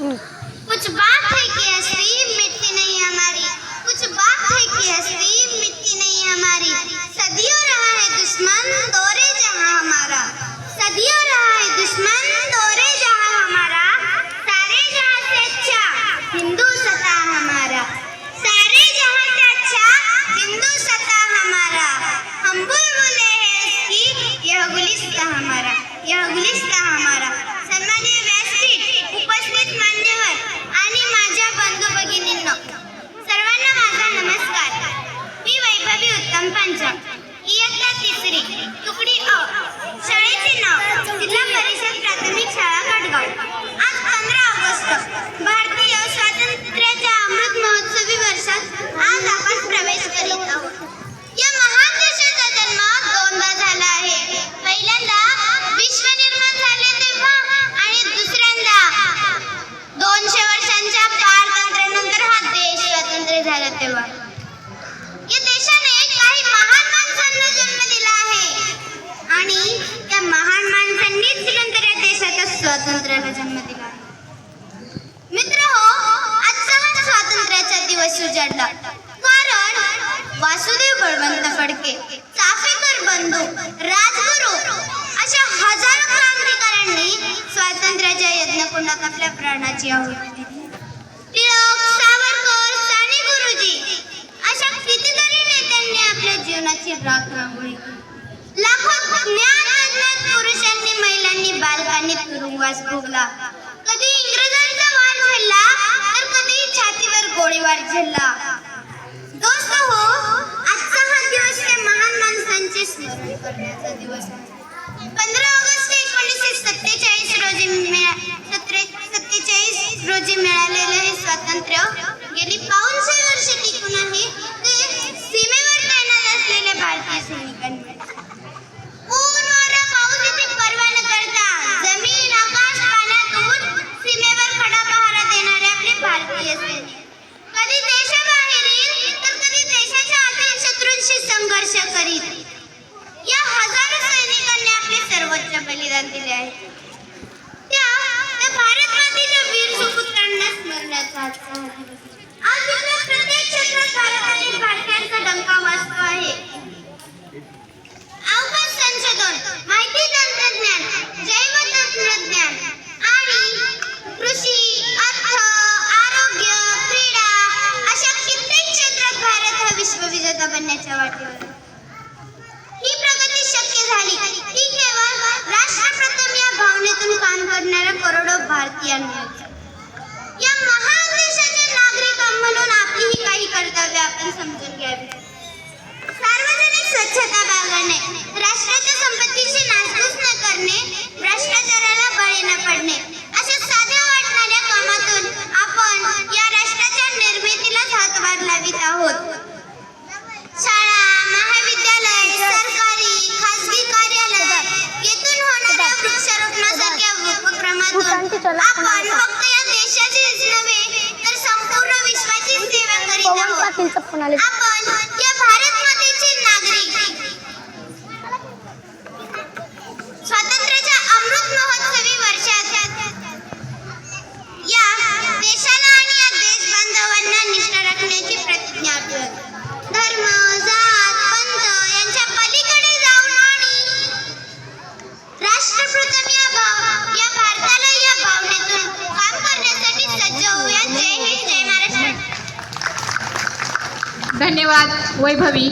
कुछ बात है कि हस्ती तेव्हा या देशाने काही महान माणसांना जन्म दिला आहे. आणि त्या महान माणसांनीच नंतर या देशाच्या स्वातंत्र्याला जन्म दिला. मित्र हो आजचा हा स्वातंत्र्याचा दिवस उजाडला. कारण वासुदेव बळवंत फडके चाफेकर बंधू राजगुरू अशा हजारो क्रांतिकारांनी स्वातंत्र्याच्या यज्ञकुंडात आपल्या प्राणाची आहुती दिली टिळक रात रांगोळी. लाखो ज्ञान पुरुषांनी महिलांनी बालकांनी तुरुंगवास भोगला. कधी इंग्रजांचा वार झेलला तर कधी छातीवर गोळीबार झेलला. दोस्त हो आजचा हा दिवस हे महान माणसांचे स्मरण करण्याचा दिवस पंधरा ऑगस्ट एकोणीसशे सत्तेचाळीस रोजी सत्रे- सत्तेचाळीस रोजी मिळालेले हे स्वातंत्र्य गेली बलिदान दिले आहे. त्या त्या भारत मातेच्या वीर सुपुत्रांना आज प्रत्येक क्षेत्रात भारतीयांचा डंका वाजतो आहे. अवकाश संशोधन माहिती तंत्रज्ञान जैव तंत्रज्ञान आणि कृषी अर्थ आरोग्य क्रीडा अशा कित्येक क्षेत्रात भारत हा विश्वविजेता बनण्याच्या वाटेवर आहे. ही प्रगती शक्य झाली ही केवळ राष्ट्रप्रथम या भावनेतून काम करणाऱ्या करोडो भारतीयांमुळे या महान देशाचे नागरिक म्हणून आपली ही काही कर्तव्य आपण समजून घ्यावी. सार्वजनिक स्वच्छता बाळगणे राष्ट्राच्या संपत्तीची नासधूस न करणे भ्रष्टाचाराला आपण फक्त या देशाचीच नव्हे तर संपूर्ण विश्वाची सेवा करीत आहोत. आपण धन्यवाद वैभवी.